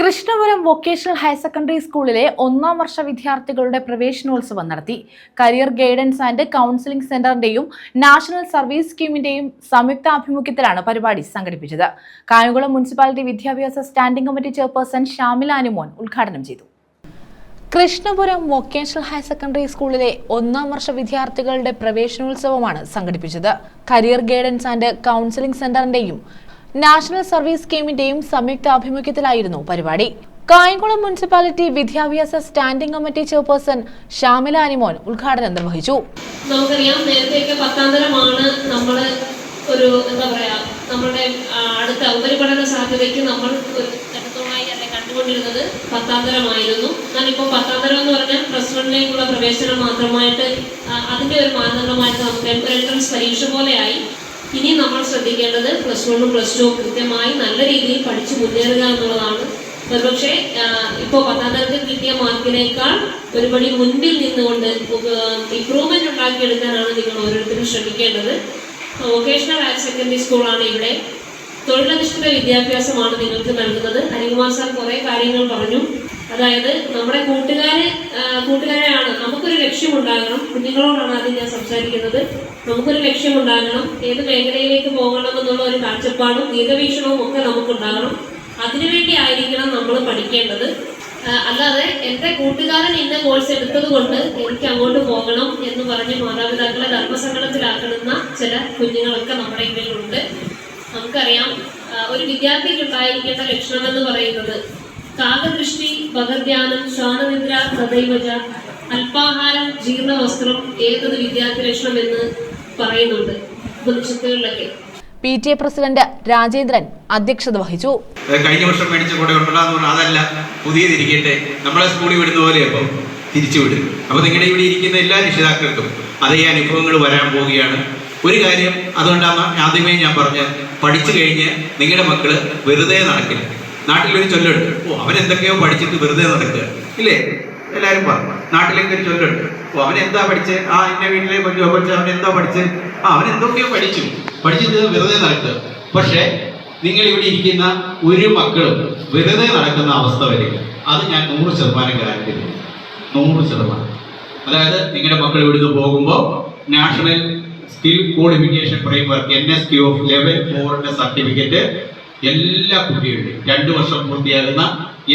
Krishnapuram vocational higher secondary സ്കൂളിലെ ഒന്നാം വർഷ വിദ്യാർത്ഥികളുടെ പ്രവേശനോത്സവം നടത്തി. കരിയർ ഗൈഡൻസ് ആൻഡ് കൗൺസിലിംഗ് സെന്ററിന്റെയും നാഷണൽ സർവീസ് സ്കീമിന്റെയും സംയുക്ത ആഭിമുഖ്യത്തിലാണ് പരിപാടി സംഘടിപ്പിച്ചത്. കായംകുളം മുനിസിപ്പാലിറ്റി വിദ്യാഭ്യാസ standing committee chairperson Shamila Anumon ഉദ്ഘാടനം ചെയ്തു. കൃഷ്ണപുരം വൊക്കേഷണൽ ഹയർ സെക്കൻഡറി സ്കൂളിലെ ഒന്നാം വർഷ വിദ്യാർത്ഥികളുടെ പ്രവേശനോത്സവമാണ് സംഘടിപ്പിച്ചത്. കരിയർ ഗൈഡൻസ് ആൻഡ് കൗൺസിലിംഗ് സെന്ററിന്റെയും നാഷണൽ സർവീസ് സ്കീമിന്റെയും സംയുക്ത ആഭിമുഖ്യത്തിലായിരുന്നു പരിപാടി. കായംകുളം മുനിസിപ്പാലിറ്റി വിദ്യാഭ്യാസ standing committee chairperson Shamila Animon ഉദ്ഘാടനം നിർവഹിച്ചു. നമുക്കറിയാം നേരത്തെയൊക്കെ പത്താം തരമാണ് നമ്മൾ ഒരു എന്താ പറയാ നമ്മുടെ അടുത്ത ഉപരിപഠന സാധ്യതയ്ക്ക് നമ്മൾ ഘട്ടത്തോളായി അല്ലെ കണ്ടുകൊണ്ടിരുന്നത് പത്താം തരമായിരുന്നു എന്നാൽ ഇപ്പോൾ പത്താം തരം എന്ന് പറഞ്ഞാൽ പ്ലസ് വണ്ണിലേക്കുള്ള പ്രവേശനം മാത്രമായിട്ട് അതിന്റെ ഒരു മാനദണ്ഡമായിട്ട് നമുക്ക് എൻട്രൻസ് പരീക്ഷ പോലെയായി. ഇനി നമ്മൾ ശ്രദ്ധിക്കേണ്ടത് പ്ലസ് വണ്ണും പ്ലസ് ടു കൃത്യമായി നല്ല രീതിയിൽ പഠിച്ചു മുന്നേറുക എന്നുള്ളതാണ്. ഒരുപക്ഷെ ഇപ്പോൾ പത്താം തരത്തിൽ കിട്ടിയ മാർക്കിനേക്കാൾ ഒരുപടി മുൻപിൽ നിന്നുകൊണ്ട് ഇംപ്രൂവ്മെന്റ് ഉണ്ടാക്കിയെടുക്കാനാണ് നിങ്ങൾ ഓരോരുത്തരും ശ്രമിക്കേണ്ടത്. വൊക്കേഷണൽ ഹയർ സെക്കൻഡറി സ്കൂളാണ് ഇവിടെ. തൊഴിലധിഷ്ഠിത വിദ്യാഭ്യാസമാണ് നിങ്ങൾക്ക് നൽകുന്നത്. ഹരികുമാർ സാർ കുറെ കാര്യങ്ങൾ പറഞ്ഞു. അതായത് നമ്മുടെ കൂട്ടുകാരെ നമുക്കൊരു ലക്ഷ്യമുണ്ടാകണം. കുഞ്ഞുങ്ങളോടാണ് ആദ്യം ഞാൻ സംസാരിക്കുന്നത്. നമുക്കൊരു ലക്ഷ്യമുണ്ടാകണം. ഏത് മേഖലയിലേക്ക് പോകണം എന്നുള്ള ഒരു കാഴ്ചപ്പാടും ദീർഘവീക്ഷണവും ഒക്കെ നമുക്കുണ്ടാകണം. അതിനുവേണ്ടി ആയിരിക്കണം നമ്മൾ പഠിക്കേണ്ടത്. അല്ലാതെ എന്റെ കൂട്ടുകാരൻ ഇന്ന കോഴ്സ് എടുത്തത് കൊണ്ട് എനിക്ക് അങ്ങോട്ട് പോകണം എന്ന് പറഞ്ഞ് മാതാപിതാക്കളെ ധർമ്മസങ്കടത്തിലാക്കുന്ന ചില കുഞ്ഞുങ്ങളൊക്കെ നമ്മുടെ ഇടയിലുണ്ട്. നമുക്കറിയാം ഒരു വിദ്യാർത്ഥിക്ക് ഉണ്ടായിരിക്കേണ്ട ലക്ഷണം എന്ന് പറയുന്നത് കാകദൃഷ്ടി ഭഗധ്യാനം ശ്വാനനിദ്ര സദൈവജ അല്പാഹാരം ജീർണവസ്ത്രം ഏതൊരു വിദ്യാർത്ഥി ലക്ഷണം എന്ന് പറയുന്നുണ്ട്. ഉപനിഷത്തുകളിലൊക്കെ P T A president Rajendran അധ്യക്ഷത വഹിച്ചു. കഴിഞ്ഞ വർഷം മേടിച്ച കൂടെ ഉണ്ടല്ലോ അതല്ല. പുതിയതിരിക്കട്ടെ. നമ്മളെ സ്കൂളിൽ വിടുന്ന പോലെ അപ്പം തിരിച്ചു വിടും. അപ്പോൾ നിങ്ങളുടെ ഇവിടെ ഇരിക്കുന്ന എല്ലാ രക്ഷിതാക്കൾക്കും അതേ അനുഭവങ്ങൾ വരാൻ പോവുകയാണ്. ഒരു കാര്യം അതുകൊണ്ടാണ് ആദ്യമേ ഞാൻ പറഞ്ഞ പഠിച്ചു കഴിഞ്ഞ് നിങ്ങളുടെ മക്കൾ വെറുതെ നടക്കില്ല. നാട്ടിലൊരു ചൊല്ലുണ്ട്. ഓ അവൻ എന്തൊക്കെയോ പഠിച്ചിട്ട് വെറുതെ നടക്കുക. ഇല്ലേ? എല്ലാവരും പറഞ്ഞു നാട്ടിലേക്ക് ഒരു ചൊല്ലുണ്ട്. ഓ അവൻ എന്താ പഠിച്ച്? ആ എന്റെ വീട്ടിലെ കൊച്ചു കൊച്ചു അവൻ എന്താ പഠിച്ച്? ആ അവൻ എന്തൊക്കെയോ പഠിച്ചു. പഠിച്ചിട്ട് വെറുതെ നടക്കുക. പക്ഷേ നിങ്ങൾ ഇവിടെ ഇരിക്കുന്ന ഒരു മക്കളും വെറുതെ നടക്കുന്ന അവസ്ഥ വരിക അത് ഞാൻ നൂറ് ശതമാനം ഗ്യാരണ്ടി നൂറ് ശതമാനം. അതായത് നിങ്ങളുടെ മക്കൾ ഇവിടുന്ന് പോകുമ്പോൾ national skill qualification framework N S Q level ഫോറിന്റെ സർട്ടിഫിക്കറ്റ് എല്ലാ കുട്ടികളുടെയും രണ്ടു വർഷം പൂർത്തിയാകുന്ന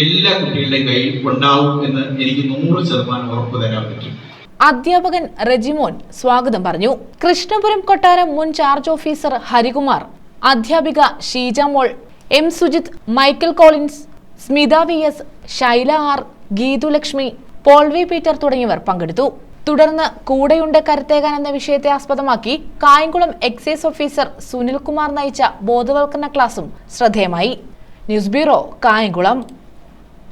എല്ലാ കുട്ടികളുടെയും കയ്യിൽ ഉണ്ടാവും എന്ന് എനിക്ക് നൂറ് ശതമാനം ഉറപ്പ് തരാൻ പറ്റും. അധ്യാപകൻ റെജിമോൻ സ്വാഗതം പറഞ്ഞു. കൃഷ്ണപുരം കൊട്ടാരം മുൻ ചാർജ് ഓഫീസർ ഹരികുമാർ അധ്യാപിക Sheeja Mol M Sujith Michael Collins Smitha V S Shaila R Geethulakshmi Paul V Peter തുടങ്ങിയവർ പങ്കെടുത്തു. തുടർന്ന് കൂടെയുണ്ട് കരുത്തേകാൻ എന്ന വിഷയത്തെ ആസ്പദമാക്കി കായംകുളം എക്സൈസ് ഓഫീസർ സുനിൽകുമാർ നയിച്ച ബോധവൽക്കരണ ക്ലാസും ശ്രദ്ധേയമായി. News bureau Kayamkulam.